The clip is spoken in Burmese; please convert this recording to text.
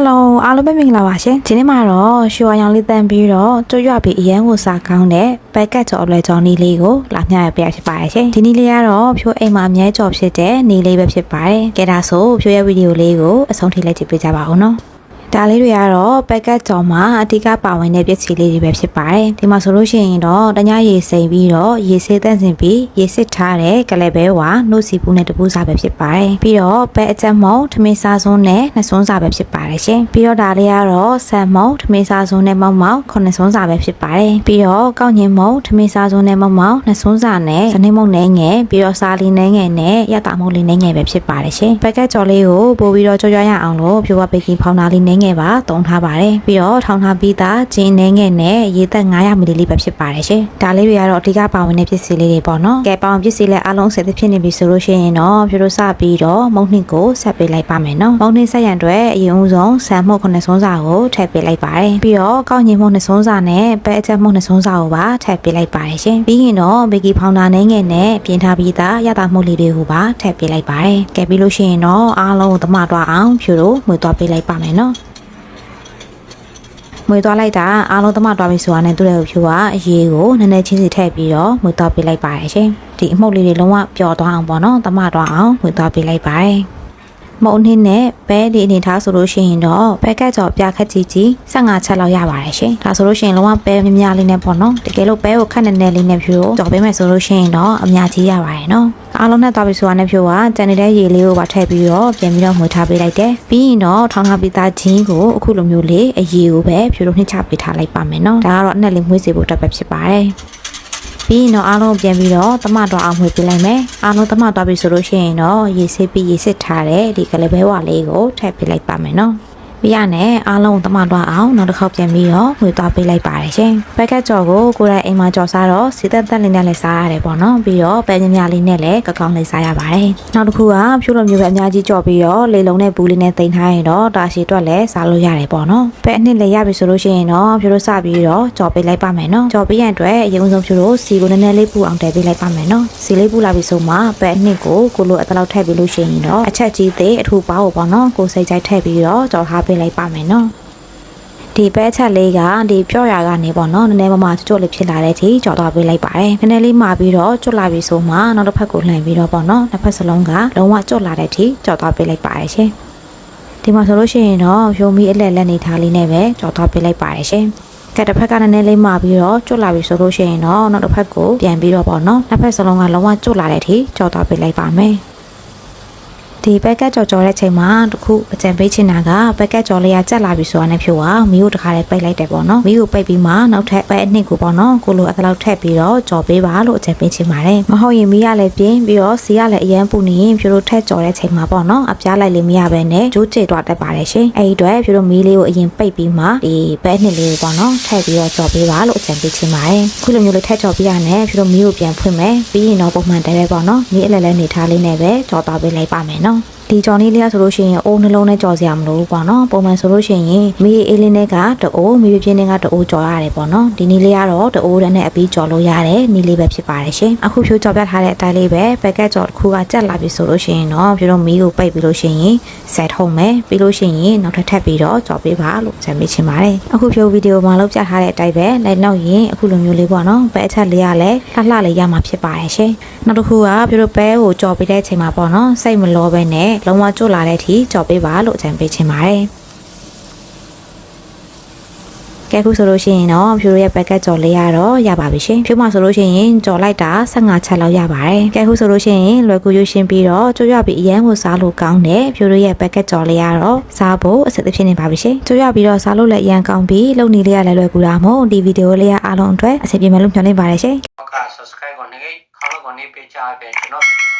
ယ်လိုအားလုံးပဲမင်္ဂလာပါရှင်ဒီနေ့မှာတော့ရွှေဝါရောင်လေးတန်ပြီးတော့ကျွတ်ရွပြီးအရန်ကိုစားကောင်းတဲ့ဘက်ကတ်ကြော်အလွယ်ကြော်နီးလေးကိုလာမျှရပြဖြစ်ပါတယ်ရှင်ဒီနီးလေးကတော့ဖြိုးအိမ်မှာအမြဲကြော်ဖြစ်တဲ့နီးလေးပဲဖြစ်ပါတယ်ကဲဒါဆိုဖြိုးရဲ့ဗီဒီယိုလေးကိုအဆုံးထိလိုက်ကြည့်ပေးကြပါဦးနော် ဒါလေးတွေကတော့ပက်ကတ်ကြော်မှာအဓိကပါဝင်တဲ့ပစ္စည်းလေးတွေပဲဖြစ်ပါတယ်ဒီမှာဆိုလို့ရှိရင်တော့တ냐ရေစိမ်ပြီးတော့ရေဆေးတန့်စင်ပြီးရေစစ်ထားတဲ့ကလေးပဲဝါနှုတ်စီပူနဲ့တပူစားပဲဖြစ်ပါတယ်ပြီးတော့ပဲအကြက်မုံထမင်းစားစွန်းနဲ့နှစွန်းစားပဲဖြစ်ပါတယ်ရှင်ပြီးတော့ဒါလေးကတော့ဆန်မုံထမင်းစားစွန်းနဲ့မောက်မောက်ခုနှစ်စွန်းစားပဲဖြစ်ပါတယ်ပြီးတော့ကောက်ညင်မုံထမင်းစားစွန်းနဲ့မောက်မောက်နှစ်စွန်းစားနဲ့ဇနေမုံနဲ့ငယ်ပြီးတော့စားလီနဲ့ငယ်နဲ့ရတာမုံလေးနဲ့ငယ်ပဲဖြစ်ပါတယ်ရှင်ပက်ကတ်ကြော်လေးကိုပို့ပြီးတော့ကြော်ရရအောင်လို့ဖြိုးဝဘေကင်းဖောင်နာလေးနဲ့ငယ်ပါတုံးထားပါတယ်ပြီးတော့ထောင်ထားပြီးသားဂျင်းနဲ့ငယ်နဲ့ရေသက်900မီလီလီပဲဖြစ်ပါတယ်ရှင်ဒါလေးတွေကတော့အဓိကပါဝင်တဲ့ပစ္စည်းလေးတွေပေါ့နော်ကဲပါဝင်ပစ္စည်းလေးအားလုံးဆက်သဖြစ်နေပြီဆိုလို့ရှိရင်တော့ဖြိုးတို့စပြီးတော့မုံနှင့်ကိုဆက်ပေးလိုက်ပါမယ်နော်မုံနှင့်ဆက်ရန်အတွက်အရင်ဦးဆုံးဆန်မှုတ်ခုနှစ်စွန်းစာကိုထည့်ပေးလိုက်ပါတယ်ပြီးတော့ကောက်ညင်မှုနှစ်စွန်းစာနဲ့ပဲအချက်မှုနှစ်စွန်းစာကိုပါထည့်ပေးလိုက်ပါတယ်ရှင်ပြီးရင်တော့ဘေကီဖောင်တာနဲ့ငယ်နဲ့ပြင်ထားပြီးသားရတာမှုလေးတွေကိုပါထည့်ပေးလိုက်ပါတယ်ကဲပြီးလို့ရှိရင်တော့အားလုံးကိုသမတော့အောင်ဖြိုးတို့မှွေသွားပေးလိုက်ပါမယ်နော် မွေသွားလိုက်တာအားလုံးသမသွားပြီဆိုတာနဲ့သူ့ရဲ့ဖြူကအရေးကိုနည်းနည်းချင်းစီထည့်ပြီးတော့မွေသွားပေးလိုက်ပါတယ်ရှင်ဒီအမှုတ်လေးတွေလုံးဝပျော်သွားအောင်ပေါ့နော်သမသွားအောင်မွေသွားပေးလိုက်ပါတယ် မုံနှင်းနဲ့ပဲဒီအနေထားဆိုလို့ရှိရင်တော့ဘက်ကတ်ကြော်ပြခက်ကြီးကြီး15ချက်လောက်ရပါတယ်ရှင်ဒါဆိုလို့ရှိရင်လုံးဝပဲများများလေးနဲ့ပေါ့နော်တကယ်လို့ပဲကိုခက်နေနေလေးနဲ့ဖြူကိုကြော်ပေးမယ်ဆိုလို့ရှိရင်တော့အများကြီးရပါတယ်နော်အားလုံးနဲ့သွားပြီဆိုတာနဲ့ဖြူကကြံနေတဲ့ရေလေးကိုပါထည့်ပြီးတော့ပြန်ပြီးတော့မှွေထားပေးလိုက်တယ်ပြီးရင်တော့ထောင်းထားပြီးသားဂျင်းကိုအခုလိုမျိုးလေးအရေကိုပဲဖြူလို့နှိမ့်ချပေးထားလိုက်ပါမယ်နော်ဒါကတော့အနက်လေးမှွေးစေဖို့အတွက်ပဲဖြစ်ပါတယ် ပြီးရင်တော့အားလုံးပြန်ပြီးတော့တမတော်အောင်မှွေပေးလိုက်မယ်အားလုံးတမတော်ပြီဆိုလို့ရှိရင်တော့ရေစစ်ပြီးရေစစ်ထားတဲ့ဒီကလေးဘဲဝါလေးကိုထည့်ပေးလိုက်ပါမယ်နော် ပြီးရနဲ့အားလုံးတမတော့အောင်နောက်တစ်ခေါက်ပြန်ပြီးတော့ငွေသွားပေးလိုက်ပါတယ်ရှင်။ဘက်ကတ်ကြော်ကိုကိုယ်တိုင်အိမ်မှာကြော်စားတော့စီသက်သက်လေးနဲ့လည်းစားရတယ်ပေါ့နော်။ပြီးတော့ပဲညမြလေးနဲ့လည်းကကောင်းလေးစားရပါတယ်။နောက်တစ်ခုကဖြိုးလိုမျိုးပဲအများကြီးကြော်ပြီးတော့လေလုံးနဲ့ဘူးလေးနဲ့တင်ထားရင်တော့တာရှည်အတွက်လည်းစားလို့ရတယ်ပေါ့နော်။ပဲအနှစ်လေးရပြီဆိုလို့ရှိရင်တော့ဖြိုးတို့စပြီးတော့ကြော်ပေးလိုက်ပါမယ်နော်။ကြော်ပေးရန်အတွက်အရင်ဆုံးဖြိုးတို့စီကိုနည်းနည်းလေးပူအောင်တည်ပေးလိုက်ပါမယ်နော်။စီလေးပူလာပြီဆိုမှပဲအနှစ်ကိုကိုလိုအတလောက်ထည့်ပေးလို့ရှိရင်တော့အချက်ကြီးသေးအထူပါဖို့ပေါ့နော်။ကိုစိတ်ကြိုက်ထည့်ပြီးတော့ကြော်ထားပေးလိုက်ပါမယ်နော်။ဒီပဲချက်လေးကဒီပြော့ရကနေပေါ့နော်နည်းနည်းမမကျွတ်လေးဖြစ်လာတဲ့အထိကြော်သွားပေးလိုက်ပါတယ်နည်းနည်းလေးမှာပြီးတော့ကျွတ်လာပြီဆိုမှနောက်တစ်ဖက်ကိုလှန်ပြီးတော့ပေါ့နော်နှစ်ဖက်စလုံးကလုံးဝကျွတ်လာတဲ့အထိကြော်သွားပေးလိုက်ပါတယ်ရှင်ဒီမှာဆိုလို့ရှိရင်တော့ဖြိုမီအလက်လက်နေထားလေးနဲ့ပဲကြော်သွားပေးလိုက်ပါတယ်ရှင်ကဲတစ်ဖက်ကနည်းနည်းလေးမှာပြီးတော့ကျွတ်လာပြီဆိုလို့ရှိရင်တော့နောက်တစ်ဖက်ကိုပြန်ပြီးတော့ပေါ့နော်နှစ်ဖက်စလုံးကလုံးဝကျွတ်လာတဲ့အထိကြော်သွားပေးလိုက်ပါမယ် ဒီဘက်ကကြော်ကြော်တဲ့ချိန်မှာတခုအကြံပေးချင်တာကဘက်ကကြော်လေးကကြက်လာပြီဆိုတာနဲ့ဖြို့ကမီးကိုတခါလေးပိတ်လိုက်တယ်ပေါ့နော်မီးကိုပိတ်ပြီးမှနောက်ထပ်ပဲအနှစ်ကိုပေါ့နော်ကိုလိုအကလောက်ထည့်ပြီးတော့ကြော်ပေးပါလို့အကြံပေးချင်ပါတယ်မဟုတ်ရင်မီးကလည်းပြင်းပြီးတော့စီကလည်းအရန်ပူနေရင်ဖြို့တို့ထက်ကြော်တဲ့ချိန်မှာပေါ့နော်အပြားလိုက်လေးမရပဲနဲ့ကျိုးကျိသွားတတ်ပါတယ်ရှင်အဲ့ဒီအတွက်ဖြို့တို့မီးလေးကိုအရင်ပိတ်ပြီးမှဒီပဲအနှစ်လေးကိုပေါ့နော်ထည့်ပြီးတော့ကြော်ပေးပါလို့အကြံပေးချင်ပါတယ်ခုလိုမျိုးလေးထည့်ကြော်ပေးရနဲ့ဖြို့တို့မီးကိုပြန်ဖွင့်မယ်ပြီးရင်တော့ပုံမှန်တဲပဲပေါ့နော်မီးအလဲလဲနေထားလေးနဲ့ပဲကြော်သွားပေးလိုက်ပါမယ်နော် ဒီကြော်လေးလေးဆိုလို့ရှိရင်အိုးနှလုံးနဲ့ကြော်စရာမလိုဘူးပေါ့နော်ပုံမှန်ဆိုလို့ရှိရင်မီးအေးလေးနဲ့ကတအိုးမီးပြင်းနဲ့ကတအိုးကြော်ရတယ်ပေါ့နော်ဒီနည်းလေးကတော့တအိုးနဲ့အပြီးကြော်လို့ရတယ်နည်းလေးပဲဖြစ်ပါတယ်ရှင်အခုဖြိုးကြော်ပြထားတဲ့အတိုင်းလေးပဲပက်ကက်ကြော်တစ်ခုကကြက်လာပြီဆိုလို့ရှိရင်တော့ဖြိုးတို့မီးကိုပိတ်ပြီးလို့ရှိရင်ဆက်ထုံးမယ်ပြီးလို့ရှိရင်နောက်ထပ်ထပ်ပြီးတော့ကြော်ပေးပါလို့ဂျန်ပေးချင်ပါတယ်အခုဖြိုးဗီဒီယိုမှာလောက်ပြထားတဲ့အတိုင်းပဲလိုက်နောက်ရင်အခုလိုမျိုးလေးပေါ့နော်ပဲအချက်လေးရလဲလှလှလေးရမှာဖြစ်ပါတယ်ရှင်နောက်တစ်ခုကဖြိုးတို့ပဲကိုကြော်ပေးတဲ့အချိန်မှာပေါ့နော်စိတ်မလောပဲနဲ့လုံးဝကျွတ်လာတဲ့အထိကြော်ပေးပါလို့အကြံပေးချင်ပါတယ်ကဲခုဆိုလို့ရှိရင်တော့ဖြူရဲ့ပက်ကတ်ကြော်လေးရတော့ရပါပြီရှင်ဖြူမှာဆိုလို့ရှိရင်ကြော်လိုက်တာ15ချက်လောက်ရပါတယ်ကဲခုဆိုလို့ရှိရင်လွယ်ကူရွရှင်းပြီးတော့ကျွတ်ရပြီးအရန်ကိုစားလို့ကောင်းတယ်ဖြူရဲ့ပက်ကတ်ကြော်လေးရတော့စားဖို့အစစ်အဖြစ်နေပါပြီရှင်ကျွတ်ရပြီးတော့စားလို့လည်းအရန်ကောင်းပြီးလုံနေလေးရလည်းလွယ်ကူတာမို့ဒီဗီဒီယိုလေးရအားလုံးအတွက်အဆင်ပြေမယ်လို့မျှော်လင့်ပါတယ်ရှင်က subscribe ကိုနေခေါင်းကိုနေပေးချပေးကျွန်တော်ဗီဒီယို